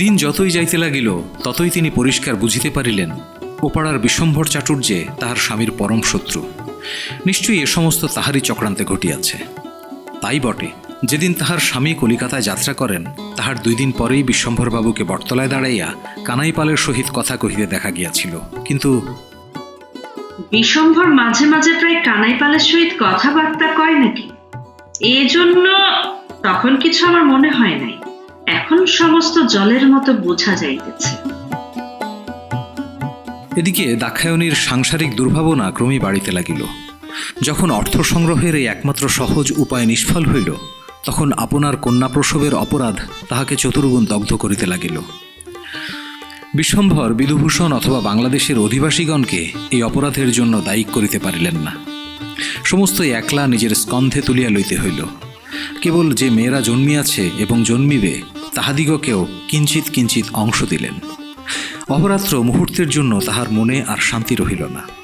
দিন যতই যাইতে লাগিল, ততই তিনি পরিষ্কার বুঝিতে পারিলেন, ওপাড়ার বিশ্বম্ভর চাটুর্যে তাহার স্বামীর পরম শত্রু। নিশ্চয়ই এ সমস্ত তাহারই চক্রান্তে ঘটিয়াছে। তাই বটে, যেদিন তাহার স্বামী কলিকাতায় যাত্রা করেন, তাহার দুই দিন পরেই বিশ্বম্ভরবাবুকে বটতলায় দাঁড়াইয়া কানাইপালের সহিত কথা কহিতে দেখা গিয়াছিল। কিন্তু বিশম্ভর মাঝে মাঝে প্রায় কানাইপালের সহিত কথাবার্তা কয় নাকি? এজন্য তখন কিছু আমার মনে হয় নাই। সমস্ত জলের মতো বোঝা যাইতেছে। এদিকে দাক্ষায়ণীর সাংসারিক দুর্ভাবনা ক্রমেই বাড়িতে লাগিল। যখন অর্থ সংগ্রহের এই একমাত্র সহজ উপায় নিষ্ফল হইল, তখন আপনার কন্যা প্রসবের অপরাধ তাহাকে চতুর্গুণ দগ্ধ করিতে লাগিল। বিশ্বম্ভর বিধুভূষণ অথবা বাংলাদেশের অধিবাসীগণকে এই অপরাধের জন্য দায়ী করিতে পারিলেন না। সমস্তই একলা নিজের স্কন্ধে তুলিয়া লইতে হইল। কেবল যে মেয়েরা জন্মিয়াছে এবং জন্মিবে তাহাদিগকেও কিঞ্চিত কিঞ্চিত অংশ দিলেন। অপরাত্র মুহূর্তের জন্য তাহার মনে আর শান্তি রহিল না।